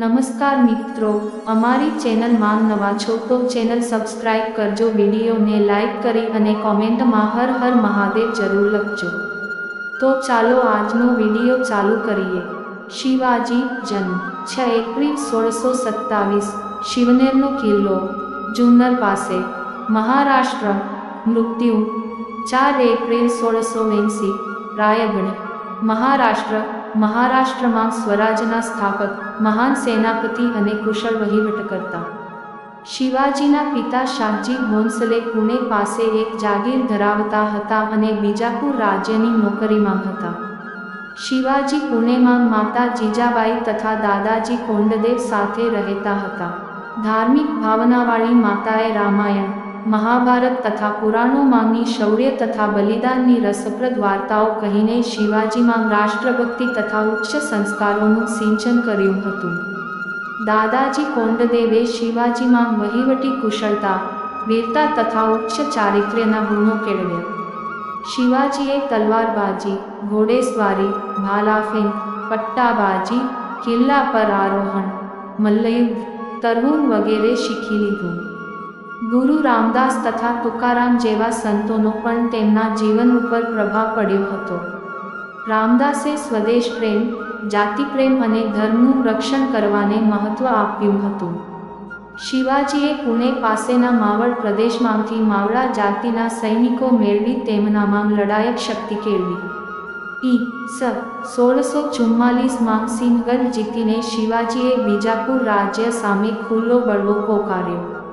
નમસ્કાર મિત્રો, અમારી ચેનલમાં નવા છો તો ચેનલ સબસ્ક્રાઇબ કરજો, વિડીયોને લાઇક કરી અને કોમેન્ટમાં હર હર મહાદેવ જરૂર લખજો. તો ચાલો આજનો વીડિયો ચાલુ કરીએ. શિવાજી જન્મ, છ એપ્રિલ સોળસો સત્તાવીસ, શિવનેરનો કિલ્લો જુન્નર પાસે, મહારાષ્ટ્ર, મૃત્યુ, ચાર એપ્રિલ સોળસો એંસી રાયગઢ, મહારાષ્ટ્ર મહારાષ્ટ્રમાં સ્વરાજના સ્થાપક, મહાન સેનાપતિ અને કુશળ વહીવટકર્તા શિવાજીના પિતા શાહજી ભોંસલે પુણે પાસે એક જાગીર ધરાવતા હતા અને બીજાપુર રાજ્યની નોકરીમાં હતા. શિવાજી પુણેમાં માતા જીજાબાઈ તથા દાદાજી કોંડદેવ સાથે રહેતા હતા. ધાર્મિક ભાવનાવાળી માતાએ રામાયણ મહાભારત તથા પુરાણોમાંની શૌર્ય તથા બલિદાનની રસપ્રદ વાર્તાઓ કહીને શિવાજીમાં રાષ્ટ્રભક્તિ તથા ઉચ્ચ સંસ્કારોનું સિંચન કર્યું હતું. દાદાજી કોંડદેવે શિવાજીમાં વહીવટી કુશળતા, વીરતા તથા ઉચ્ચ ચારિત્ર્યના ગુણો કેળવ્યા. શિવાજીએ તલવારબાજી, ઘોડેસવારી ભાલાફેંક પટ્ટાબાજી, કિલ્લા પર આરોહણ મલ્લયુદ્ધ તરવું વગેરે શીખી લીધું. ગુરુ રામદાસ તથા તુકારામ જેવા સંતોનો પણ તેમના જીવન ઉપર પ્રભાવ પડ્યો હતો. રામદાસે સ્વદેશ પ્રેમ, જાતિ પ્રેમ અને ધર્મનું રક્ષણ કરવાને મહત્વ આપ્યું હતું. શિવાજીએ પુણે પાસેના માવળ પ્રદેશમાંથી માવળા જાતિના સૈનિકો મેળવી તેમનામાં લડાયક શક્તિ કેળવી. ઈ સ સોળસો ચુમ્માલીસમાં સિંહગઢ જીતીને શિવાજીએ બીજાપુર રાજ્ય સામે ખુલ્લો બળવો પોકાર્યો.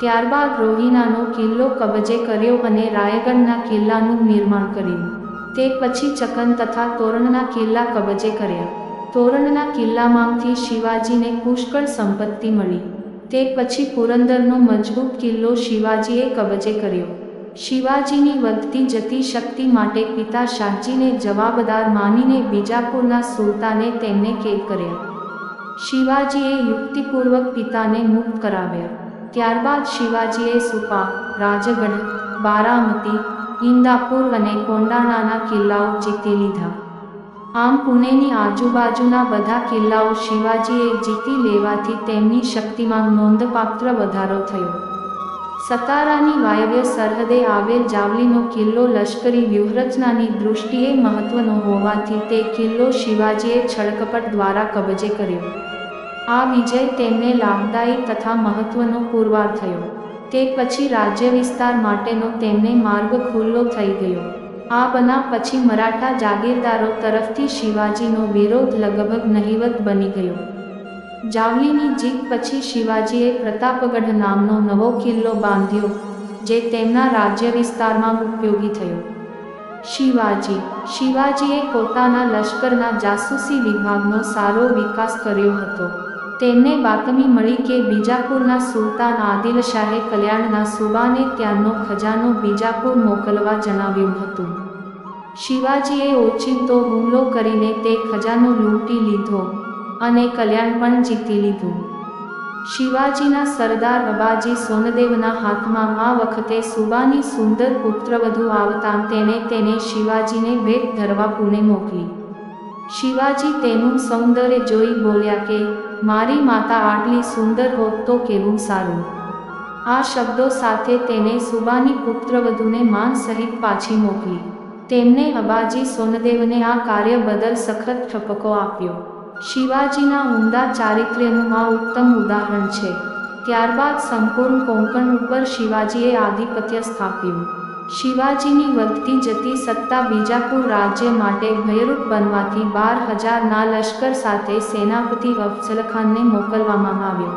ત્યારબાદ રોહિનાનો કિલ્લો કબજે કર્યો અને રાયગઢના કિલ્લાનું નિર્માણ કર્યું. તે પછી ચકન તથા તોરણના કિલ્લા કબજે કર્યા. તોરણના કિલ્લામાંથી શિવાજીને પુષ્કળ સંપત્તિ મળી. તે પછી પુરંદરનો મજબૂત કિલ્લો શિવાજીએ કબજે કર્યો. શિવાજીની વધતી જતી શક્તિ માટે પિતા શાહજીને જવાબદાર માનીને બીજાપુરના સુલતાને તેમને કેદ કર્યા. શિવાજીએ યુક્તિપૂર્વક પિતાને મુક્ત કરાવ્યા. ત્યારબાદ શિવાજીએ સુપા રાજગઢ બારામતી ઇન્દાપુર અને કોંડાણાના કિલ્લાઓ જીતી લીધા. આમ પુણેની આજુબાજુના બધા કિલ્લાઓ શિવાજીએ જીતી લેવાથી તેમની શક્તિમાં નોંધપાત્ર વધારો થયો. સતારાની વાયવ્ય સરહદે આવેલ જાવલીનો કિલ્લો લશ્કરી વ્યૂહરચનાની દૃષ્ટિએ મહત્વનો હોવાથી તે કિલ્લો શિવાજીએ છળકપટ દ્વારા કબજે કર્યો. આ વિજય તેમને લાભદાયી તથા મહત્વનો પુરવાર થયો તે પછી રાજ્ય વિસ્તાર માટેનો તેમને માર્ગ ખુલ્લો થઈ ગયો. આ બનાવ પછી મરાઠા જાગીરદારો તરફથી શિવાજીનો વિરોધ લગભગ નહિવત બની ગયો. જાવલીની જીત પછી શિવાજીએ પ્રતાપગઢ નામનો નવો કિલ્લો બાંધ્યો, જે તેમના રાજ્ય વિસ્તારમાં ઉપયોગી થયો. શિવાજી, શિવાજીએ પોતાના લશ્કરના જાસૂસી વિભાગનો સારો વિકાસ કર્યો હતો. તેમને બાતમી મળી કે બીજાપુરના સુલતાન આદિલ શાહે કલ્યાણના સુબાને ત્યાંનો ખજાનો બીજાપુર મોકલવા જણાવ્યું હતું. શિવાજીએ ઓચિંતો હુમલો કરીને તે ખજાનો લૂંટી લીધો અને કલ્યાણ પણ જીતી લીધું. શિવાજીના સરદાર અબાજી સોનદેવના હાથમાં આ વખતે સુબાની સુંદર પુત્રવધુ આવતા તેણે તેને શિવાજીને વેદ ધરવા પુણે મોકલી. શિવાજી તેનું સૌંદર્ય જોઈ બોલ્યા કે મારી માતા આટલી સુંદર હોત તો કેવું સારું? આ શબ્દો સાથે તેને સુબાની પુત્રવધુને માન સહિત પાછી મોકલી. તેમને અબાજી સોનદેવને આ કાર્ય બદલ સખત ઠપકો આપ્યો. શિવાજીના ઉમદા ચારિત્ર્યનું આ ઉત્તમ ઉદાહરણ છે. ત્યારબાદ સંપૂર્ણ કોંકણ ઉપર શિવાજીએ આધિપત્ય સ્થાપ્યું. શિવાજીની વધતી જતી સત્તા બીજાપુર રાજ્ય માટે ભયરૂપ બનવાથી બાર હજારના લશ્કર સાથે સેનાપતિ અફઝલખાનને મોકલવામાં આવ્યો.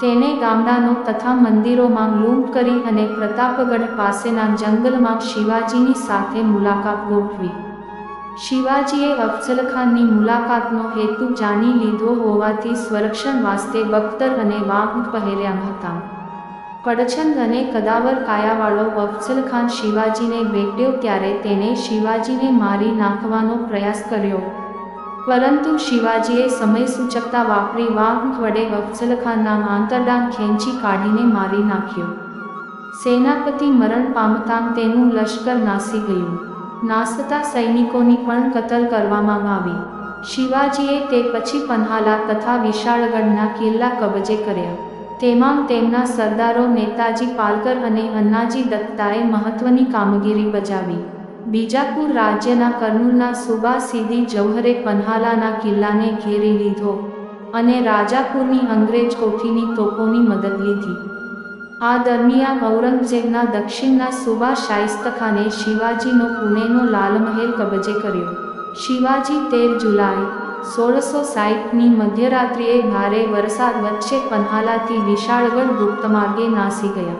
તેને ગામડાનો તથા મંદિરોમાં લૂંટ કરી અને પ્રતાપગઢ પાસેના જંગલમાં શિવાજીની સાથે મુલાકાત ગોઠવી. શિવાજીએ અફઝલખાનની મુલાકાતનો હેતુ જાણી લીધો હોવાથી સ્વરક્ષણ વાસ્તે બખ્તર અને વાહ પહેર્યા હતા. પડછંદ અને કદાવર કાયાવાળો અફઝલખાન શિવાજીને ભેટ્યો ત્યારે તેણે શિવાજીને મારી નાખવાનો પ્રયાસ કર્યો. પરંતુ શિવાજીએ સમય સૂચકતા વાપરી વાઘ વડે અફઝલખાનના આંતરડાં ખેંચી કાઢીને મારી નાખ્યો. સેનાપતિ મરણ પામતાં તેનું લશ્કર નાસી ગયું. નાસતા સૈનિકોની પણ કતલ કરવામાં આવી. શિવાજીએ તે પછી પન્હાલા તથા વિશાળગઢના કિલ્લા કબજે કર્યા. તેમાં તેમના સરદારો નેતાજી પાલકર અને અન્નાજી દત્તાએ મહત્વની કામગીરી બજાવી. બીજાપુર રાજ્યના કર્નૂલના સુબા સીધી જૌહરે પન્હાલાના કિલ્લાને ઘેરી લીધો અને રાજાપુરની અંગ્રેજ કોઠીની તોપોની મદદ લીધી. આ દરમિયાન ઔરંગઝેબના દક્ષિણના સુબા શાઇસ્તખાને શિવાજીનો પુણેનો લાલમહેલ કબજે કર્યો. શિવાજી તેર જુલાઈ સોળસો સાહીઠની મધ્યરાત્રિએ ભારે વરસાદ વચ્ચે પન્હાલાથી વિશાળગઢ ગુપ્ત માર્ગે નાસી ગયા.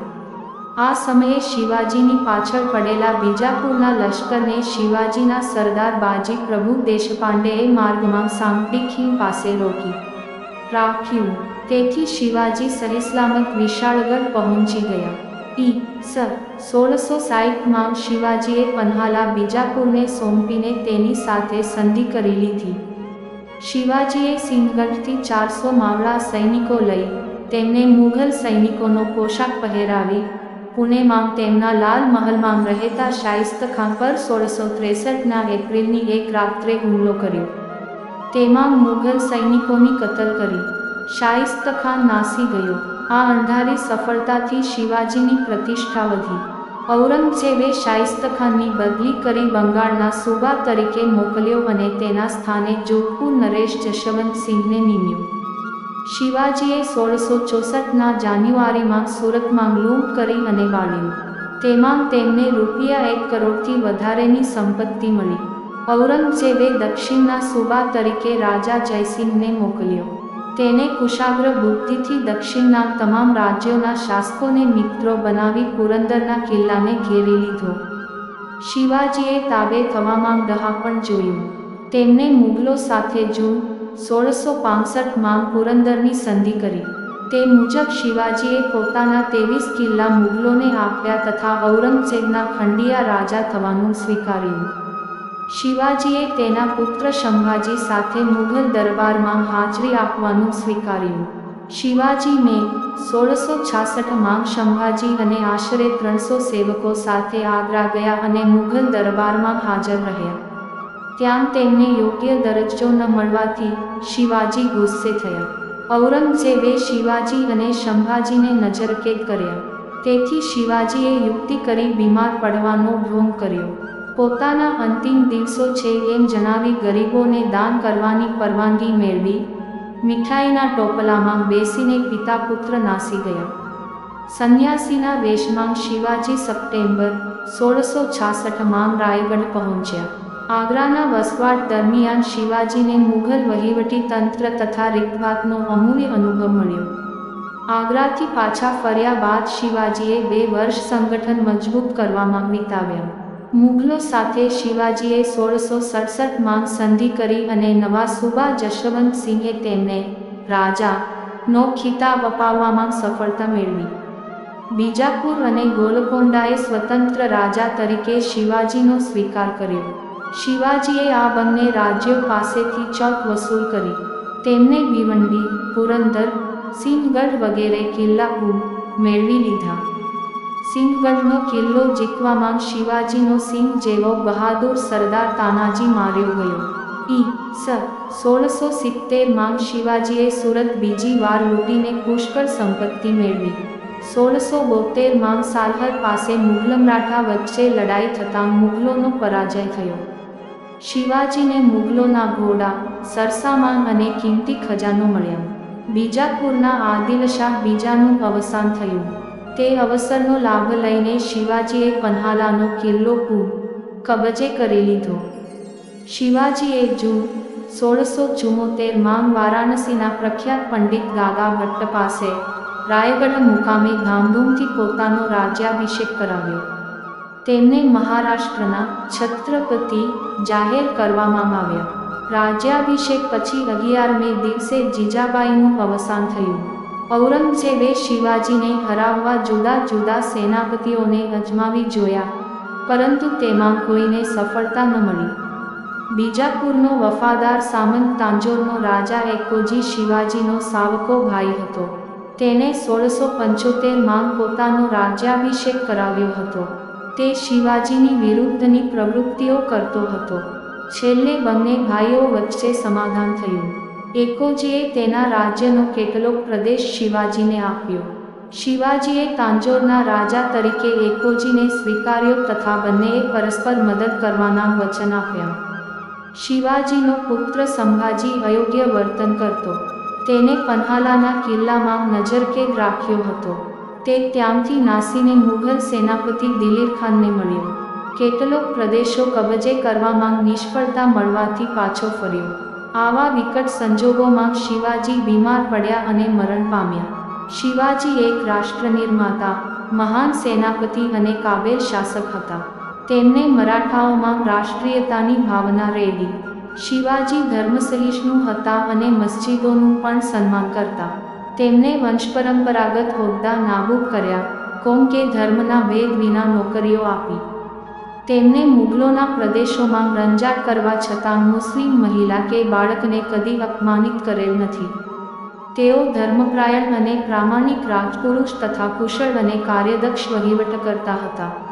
આ સમયે શિવાજીની પાછળ પડેલા બીજાપુરના લશ્કરને શિવાજીના સરદાર બાજી પ્રભુ દેશપાંડેએ માર્ગમાં સાંકડી પાસે રોકી રાખ્યું. તેથી શિવાજી સહિસલામત વિશાળગઢ પહોંચી ગયા. ઈ સ સોળસો સાહીઠમાં શિવાજીએ પન્હાલા બીજાપુરને સોંપીને તેની સાથે સંધિ કરી લીધી. શિવાજીએ સિંહગઢથી ચારસો માવડા સૈનિકો લઈ તેમને મુઘલ સૈનિકોનો પોશાક પહેરાવી. પુણેમાં તેમના લાલ મહલમાં રહેતા શાઇસ્ત ખાન પર સોળસો ત્રેસઠના એપ્રિલની એક રાત્રે હુમલો કર્યો. તેમાં મુઘલ સૈનિકોની કતલ કરી. શાઇસ્ત ખાન નાસી ગયો. આ અંધારી સફળતાથી શિવાજીની પ્રતિષ્ઠા વધી. ઔરંગઝેબે શાઇસ્ત ખાનની બદલી કરી બંગાળના સુબા તરીકે મોકલ્યો અને તેના સ્થાને જોધપુર નરેશ જશવંતસિંહને નિમ્યું શિવાજીએ સોળસો ચોસઠના જાન્યુઆરીમાં સુરતમાં લૂંટ કરી અને વાળ્યું તેમાં તેમને રૂપિયા એક કરોડથી વધારેની સંપત્તિ મળી. ઔરંગઝેબે દક્ષિણના સુબા તરીકે રાજા જયસિંહને મોકલ્યો. તેને કુશાગ્ર બુદ્ધિથી દક્ષિણના તમામ રાજ્યોના શાસકોને મિત્રો બનાવી પુરંદરના કિલ્લાને ઘેરી લીધો. શિવાજીએ તાબે થવામાં ડહાપણ જોયું. તેમણે મુગલો સાથે જૂન સોળસો પાસઠમાં પુરંદરની સંધિ કરી. તે મુજબ શિવાજીએ પોતાના તેવીસ કિલ્લા મુગલોને આપ્યા તથા ઔરંગઝેબના ખંડિયા રાજા થવાનું સ્વીકાર્યું. શિવાજીએ તેના પુત્ર શંભાજી સાથે મુઘલ દરબારમાં હાજરી આપવાનું સ્વીકાર્યું. શિવાજી મે સોળસો છાસઠમાં શંભાજી અને આશરે ત્રણસો સેવકો સાથે આગ્રા ગયા અને મુઘલ દરબારમાં હાજર રહ્યા. ત્યાં તેમને યોગ્ય દરજ્જો ન મળવાથી શિવાજી ગુસ્સે થયા. ઔરંગઝેબે શિવાજી અને શંભાજીને નજરકેદ કર્યા. તેથી શિવાજીએ યુક્તિ કરી બીમાર પડવાનો ભોંગ કર્યો. પોતાના અંતિમ દિવસો છે એમ જણાવી ગરીબોને દાન કરવાની પરવાનગી મેળવી મીઠાઈના ટોપલામાં બેસીને પિતા પુત્ર નાસી ગયા. સંન્યાસીના વેશમાં શિવાજી સપ્ટેમ્બર સોળસો છાસઠમાં રાયગઢ પહોંચ્યા. આગ્રાના વસવાટ દરમિયાન શિવાજીને મુઘલ વહીવટી તંત્ર તથા રીતભાતનો અમૂલ્ય અનુભવ મળ્યો. આગ્રાથી પાછા ફર્યા બાદ શિવાજીએ બે વર્ષ સંગઠન મજબૂત કરવામાં વિતાવ્યા. મુઘલો સાથે શિવાજીએ સોળસો સડસઠમાં સંધિ કરી અને નવા સુબા જશવંતસિંહે તેમને રાજા નો ખિતાબ અપાવવામાં સફળતા મેળવી. બીજાપુર અને ગોલકોંડાએ સ્વતંત્ર રાજા તરીકે શિવાજીનો સ્વીકાર કર્યો. શિવાજીએ આ બંને રાજ્યો પાસેથી ચોક વસૂલ કરી. તેમને ભીવંડી પુરંદર, સિંહગઢ વગેરે કિલ્લા મેળવી લીધા. સિંહગઢનો કિલ્લો જીતવામાં શિવાજીનો સિંહ જેવો બહાદુર સરદાર તાનાજી માર્યો ગયો. ઈ સ સોળસો સિત્તેરમાં શિવાજીએ સુરત બીજી વાર લૂંટીને પુષ્કળ સંપત્તિ મેળવી. સોળસો બોતેરમાં સાલહર પાસે મુઘલ મરાઠા વચ્ચે લડાઈ થતાં મુઘલોનો પરાજય થયો. શિવાજીને મુગલોના ઘોડા, સરસામાન અને કિંમતી ખજાનો મળ્યા. બીજાપુરના આદિલશાહ બીજાનું અવસાન થયું. તે અવસરનો લાભ લઈને શિવાજીએ પન્હાલાનો કિલ્લો પૂ કબજે કરી લીધો. શિવાજીએ જૂન સોળસો ચુમ્મોતેરમાં વારાણસીના પ્રખ્યાત પંડિત ગાગા ભટ્ટ પાસે રાયગઢ મુકામે ધામધૂમથી પોતાનો રાજ્યાભિષેક કરાવ્યો. તેમને મહારાષ્ટ્રના છત્રપતિ જાહેર કરવામાં આવ્યા. રાજ્યાભિષેક પછી અગિયાર મે દિવસે જીજાબાઈનું અવસાન થયું. ઔરંગઝેબે શિવાજીને હરાવવા જુદા જુદા સેનાપતિઓને અજમાવી જોયા, પરંતુ તેમાં કોઈને સફળતા ન મળી. બીજાપુરનો વફાદાર સામંત તાંજોરનો રાજા એકોજી શિવાજીનો સાવકો ભાઈ હતો. તેને સોળસો પંચોતેરમાં પોતાનો રાજ્યાભિષેક કરાવ્યો હતો. તે શિવાજીની વિરુદ્ધની પ્રવૃત્તિઓ કરતો હતો. છેલ્લે બંને ભાઈઓ વચ્ચે સમાધાન થયું. એકોજીએ તેના રાજ્યનો કેટલોક પ્રદેશ શિવાજીને આપ્યો. શિવાજીએ તાંજોરના રાજા તરીકે એકોજીને સ્વીકાર્યો તથા બંનેએ પરસ્પર મદદ કરવાના વચન આપ્યા. શિવાજીનો પુત્ર સંભાજી અયોગ્ય વર્તન કરતો. તેને પન્હાલાના કિલ્લામાં નજરકેદ રાખ્યો હતો. તે ત્યાંથી નાસીને મુઘલ સેનાપતિ દિલીર ખાનને મળ્યો. કેટલોક પ્રદેશો કબજે કરવામાં નિષ્ફળતા મળવાથી પાછો ફર્યો. આવા વિકટ સંજોગોમાં શિવાજી બીમાર પડ્યા અને મરણ પામ્યા. શિવાજી એક રાષ્ટ્ર નિર્માતા, મહાન સેનાપતિ અને કાબેલ શાસક હતા. તેમને મરાઠાઓમાં રાષ્ટ્રીયતાની ભાવના રેડી શિવાજી ધર્મસહિષ્ણુ હતા અને મસ્જિદોનું પણ સન્માન કરતા. તેમને વંશપરંપરાગત હોદ્દા નાબૂદ કર્યા, કોમ કે ધર્મના ભેદ વિના નોકરીઓ આપી. તેમને મુગલોના પ્રદેશોમાં રંજાટ કરવા છતાં મુસ્લિમ મહિલા કે બાળકને કદી અપમાનિત કરેલ નથી. તેઓ ધર્મપ્રાયણ અને પ્રામાણિક રાજપુરુષ તથા કુશળ અને કાર્યદક્ષ વહીવટ કરતા હતા.